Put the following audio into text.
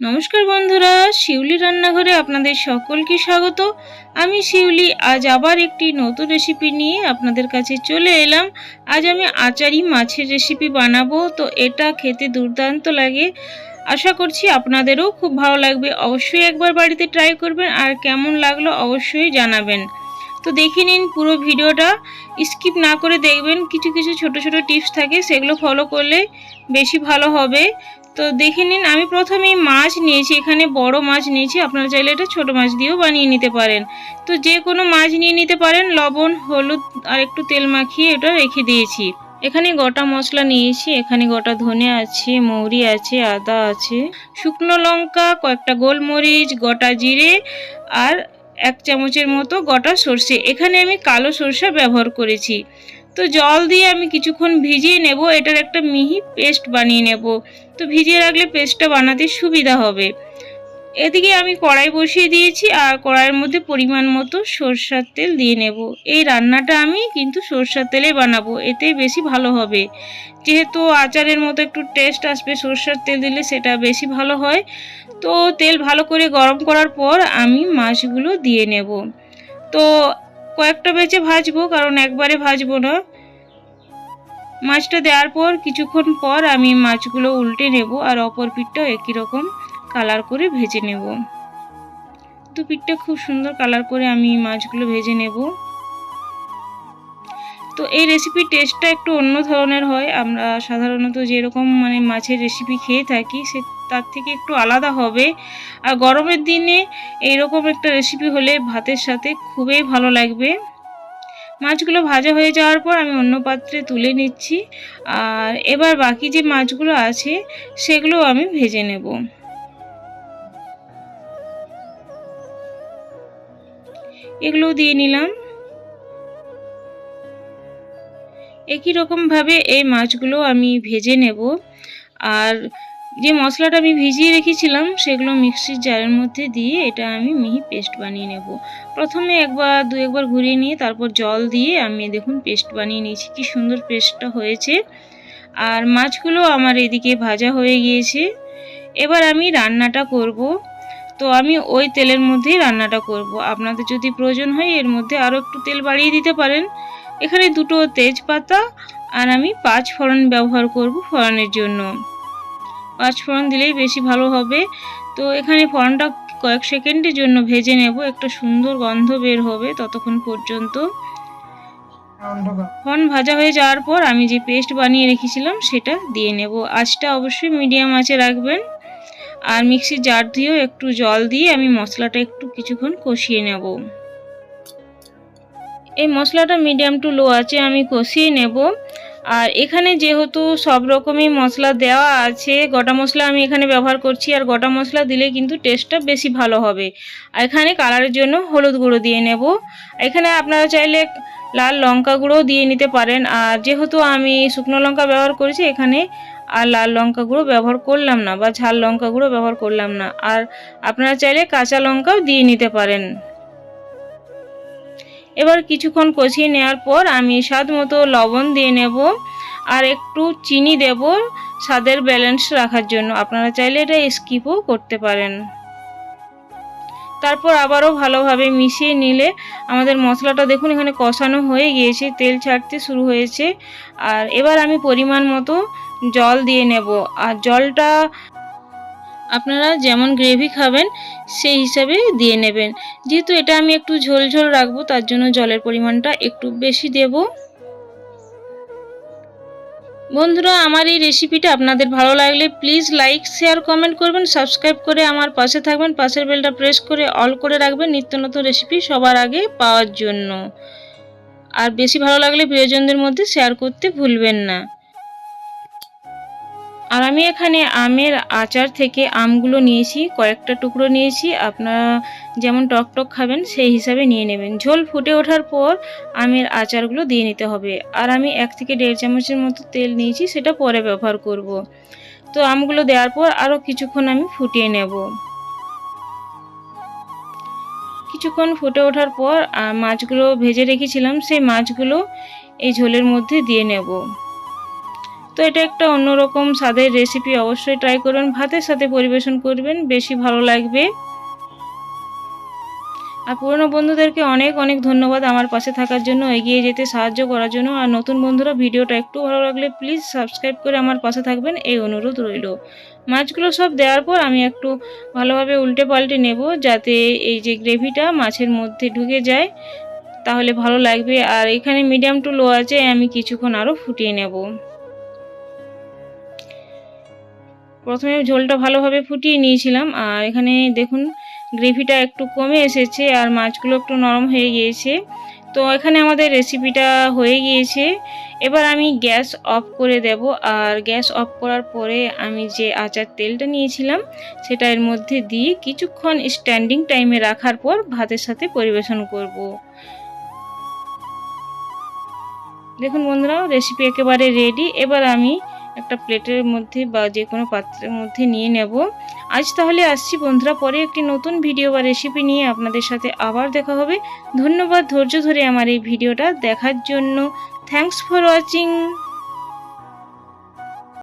নমস্কার বন্ধুরা, শিউলি রান্নাঘরে আপনাদের সকলকে স্বাগত। আমি শিউলি, আজ আবার একটি নতুন রেসিপি নিয়ে আপনাদের কাছে চলে এলাম। আজ আমি আচারি মাছের রেসিপি বানাবো, তো এটা খেতে দুর্দান্ত লাগে। আশা করছি আপনাদেরও খুব ভালো লাগবে। অবশ্যই একবার বাড়িতে ট্রাই করবেন, আর কেমন লাগল অবশ্যই জানাবেন। তো দেখে নিন পুরো ভিডিওটা। স্কিপ না করে দেখবেন, কিছু কিছু ছোট ছোট টিপস থাকে, সেগুলো ফলো করলে বেশি ভালো হবে। তো দেখে নিন, আমি প্রথমেই মাছ নিয়েছি, এখানে বড় মাছ নিয়েছি, আপনারা চাইলে এটা ছোট মাছ দিয়েও বানিয়ে নিতে পারেন। তো যে কোনো মাছ নিয়ে নিতে পারেন, লবণ, হলুদ, আর একটু তেল মাখিয়ে এটা রেখে দিয়েছি। এখানে গোটা মশলা নিয়েছি, এখানে গোটা ধনে আছে, মৌরি আছে, আদা আছে, শুকনো লঙ্কা, কয়েকটা গোলমরিচ, গোটা জিরে, আর এক চামচের মতো গোটা সর্ষে। এখানে আমি কালো সর্ষে ব্যবহার করেছি। তো জল দিয়ে আমি কিছুক্ষণ ভিজিয়ে নেব, এটার একটা মিহি পেস্ট বানিয়ে নেব। তো ভিজিয়ে রাখলে পেস্টটা বানাতে সুবিধা হবে। এদিকে আমি কড়াই বসিয়ে দিয়েছি আর কড়াইয়ের মধ্যে পরিমাণ মতো সরষার তেল দিয়ে নেব। এই রান্নাটা আমি কিন্তু সরষার তেলে বানাবো, এতে বেশি ভালো হবে। যেহেতু আচারের মতো একটু টেস্ট আসবে সরষার তেল দিলে সেটা বেশি ভালো হয়। তো তেল ভালো করে গরম করার পর আমি মাছগুলো দিয়ে নেব। তো কয়েকটা বেচে ভাজবো, কারণ একবারে ভাজবো না। মাছটা দেওয়ার পর কিছুক্ষণ পর আমি মাছগুলো উল্টে নেব আর অপর পিঠটাও একই রকম কালার করে ভেজে নেব। তো পিঠটা খুব সুন্দর কালার করে আমি মাছগুলো ভেজে নেব। তো এই রেসিপির টেস্টটা একটু অন্য ধরনের হয়। আমরা সাধারণত যেরকম মানে মাছের রেসিপি খেয়ে থাকি, সে তার থেকে একটু আলাদা হবে। আর গরমের দিনে এইরকম একটা রেসিপি হলে ভাতের সাথে খুবই ভালো লাগবে। মাছগুলো ভাজা হয়ে যাওয়ার পর আমি অন্য পাত্রে তুলে নিচ্ছি। আর এবার বাকি যে মাছগুলো আছে, সেগুলো আমি ভেজে নেব। এগুলো দিয়ে নিলাম। একই রকমভাবে এই মাছগুলো আমি ভেজে নেব। আর যে মশলাটা আমি ভিজিয়ে রেখেছিলাম, সেগুলো মিক্সির জারের মধ্যে দিয়ে এটা আমি মিহি পেস্ট বানিয়ে নেব। প্রথমে একবার, দু একবার ঘুরিয়ে নিয়ে তারপর জল দিয়ে আমি দেখুন পেস্ট বানিয়ে নিয়েছি, কি সুন্দর পেস্টটা হয়েছে। আর মাছগুলো আমার এদিকে ভাজা হয়ে গিয়েছে। এবার আমি রান্নাটা করব। তো আমি ওই তেলের মধ্যেই রান্নাটা করব। আপনাদের যদি প্রয়োজন হয়, এর মধ্যে আরও একটু তেল বাড়িয়ে দিতে পারেন। এখানে দুটো তেজপাতা আর আমি পাঁচ ফোড়ন ব্যবহার করব ফোড়নের জন্য। পাঁচ ফোড়ন দিলেই বেশি ভালো হবে। তো এখানে ফোড়নটা কয়েক সেকেন্ডের জন্য ভেজে নেব, একটা সুন্দর গন্ধ বের হবে ততক্ষণ পর্যন্ত। ফোড়ন ভাজা হয়ে যাওয়ার পর আমি যে পেস্ট বানিয়ে রেখেছিলাম সেটা দিয়ে নেব। আঁচটা অবশ্যই মিডিয়াম আঁচে রাখবেন। আর মিক্সির জার দিয়েও একটু জল দিয়ে আমি মশলাটা একটু কিছুক্ষণ কষিয়ে নেব। এই মশলাটা মিডিয়াম টু লো আছে আমি কষিয়ে নেব। আর এখানে যেহেতু সব রকমই মশলা দেওয়া আছে, গোটা মশলা আমি এখানে ব্যবহার করছি, আর গোটা মশলা দিলে কিন্তু টেস্টটা বেশি ভালো হবে। আর এখানে কালারের জন্য হলুদ গুঁড়ো দিয়ে নেব। এখানে আপনারা চাইলে লাল লঙ্কা গুঁড়োও দিয়ে নিতে পারেন। আর যেহেতু আমি শুকনো লঙ্কা ব্যবহার করেছি, এখানে আর লাল লঙ্কা গুঁড়ো ব্যবহার করলাম না বা ঝাল লঙ্কা গুঁড়ো ব্যবহার করলাম না। আর আপনারা চাইলে কাঁচা লঙ্কাও দিয়ে নিতে পারেন। এবার কিছুক্ষণ কষিয়ে নেওয়ার পর আমি স্বাদ মতো লবণ দিয়ে নেব আর একটু চিনি দেব স্বাদের ব্যালেন্স রাখার জন্য। আপনারা চাইলে এটা স্কিপও করতে পারেন। তারপর আবারও ভালোভাবে মিশিয়ে নিলে আমাদের মশলাটা দেখুন এখানে কষানো হয়ে গিয়েছে, তেল ছাড়তে শুরু হয়েছে। আর এবার আমি পরিমাণ মতো জল দিয়ে নেব। আর জলটা আপনারা যেমন গ্রেভি খাবেন, সেই হিসাবে দিয়ে নেবেন। যেহেতু এটা আমি একটু ঝোল ঝোল রাখব, তার জন্য জলের পরিমাণটা একটু বেশি দেব। বন্ধুরা, আমার এই রেসিপিটা আপনাদের ভালো লাগলে প্লিজ লাইক শেয়ার কমেন্ট করবেন সাবস্ক্রাইব করে আমার পাশে থাকবেন, পাশের বেলটা প্রেস করে অল করে রাখবেন নিত্য নতুন রেসিপি সবার আগে পাওয়ার জন্য। আর বেশি ভালো লাগলে প্রিয়জনদের মধ্যে শেয়ার করতে ভুলবেন না। আর আমি এখানে আমের আচার থেকে আমগুলো নিয়েছি, কয়েকটা টুকরো নিয়েছি। আপনারা যেমন টক টক খাবেন, সেই হিসাবে নিয়ে নেবেন। ঝোল ফুটে ওঠার পর আমের আচারগুলো দিয়ে নিতে হবে। আর আমি এক থেকে দেড় চামচের মতো তেল নিয়েছি, সেটা পরে ব্যবহার করব। তো আমগুলো দেওয়ার পর আরও কিছুক্ষণ আমি ফুটিয়ে নেব। কিছুক্ষণ ফুটে ওঠার পর মাছগুলো ভেজে রেখেছিলাম, সেই মাছগুলো এই ঝোলের মধ্যে দিয়ে নেব। তো এটা একটা অন্যরকম স্বাদের রেসিপি অবশ্যই ট্রাই করবেন ভাতের সাথে পরিবেশন করবেন, বেশি ভালো লাগবে। আর পুরনো বন্ধুদেরকে অনেক অনেক ধন্যবাদ আমার পাশে থাকার জন্য, এগিয়ে যেতে সাহায্য করার জন্য। আর নতুন বন্ধুরা, ভিডিওটা একটু ভালো লাগলে প্লিজ সাবস্ক্রাইব করে আমার পাশে থাকবেন, এই অনুরোধ রইল। মাছগুলো সব দেওয়ার পর আমি একটু ভালোভাবে উল্টে পাল্টে নেব, যাতে এই যে গ্রেভিটা মাছের মধ্যে ঢুকে যায়, তাহলে ভালো লাগবে। আর এখানে মিডিয়াম টু লো আছে, আমি কিছুক্ষণ আরও ফুটিয়ে নেব। প্রথমে ঝোলটা ভালোভাবে ফুটিয়ে নিয়েছিলাম, আর এখানে দেখুন গ্রেভিটা একটু কমে এসেছে আর মাছগুলো একটু নরম হয়ে গিয়েছে। তো এখানে আমাদের রেসিপিটা হয়ে গিয়েছে। এবার আমি গ্যাস অফ করে দেব, আর গ্যাস অফ করার পরে আমি যে আচার তেলটা নিয়েছিলাম, সেটা এর মধ্যে দিয়ে কিছুক্ষণ স্ট্যান্ডিং টাইমে রাখার পর ভাতের সাথে পরিবেশন করব। দেখুন বন্ধুরা, রেসিপি একেবারে রেডি এবার আমি একটা প্লেটের মধ্যে বা যে কোনো পাত্রের মধ্যে নিয়ে নেব। আজ তাহলে আসছি বন্ধুরা, পরে একটি নতুন ভিডিও বা রেসিপি নিয়ে আপনাদের সাথে আবার দেখা হবে। ধন্যবাদ ধৈর্য ধরে আমার এই ভিডিওটা দেখার জন্য। Thanks for watching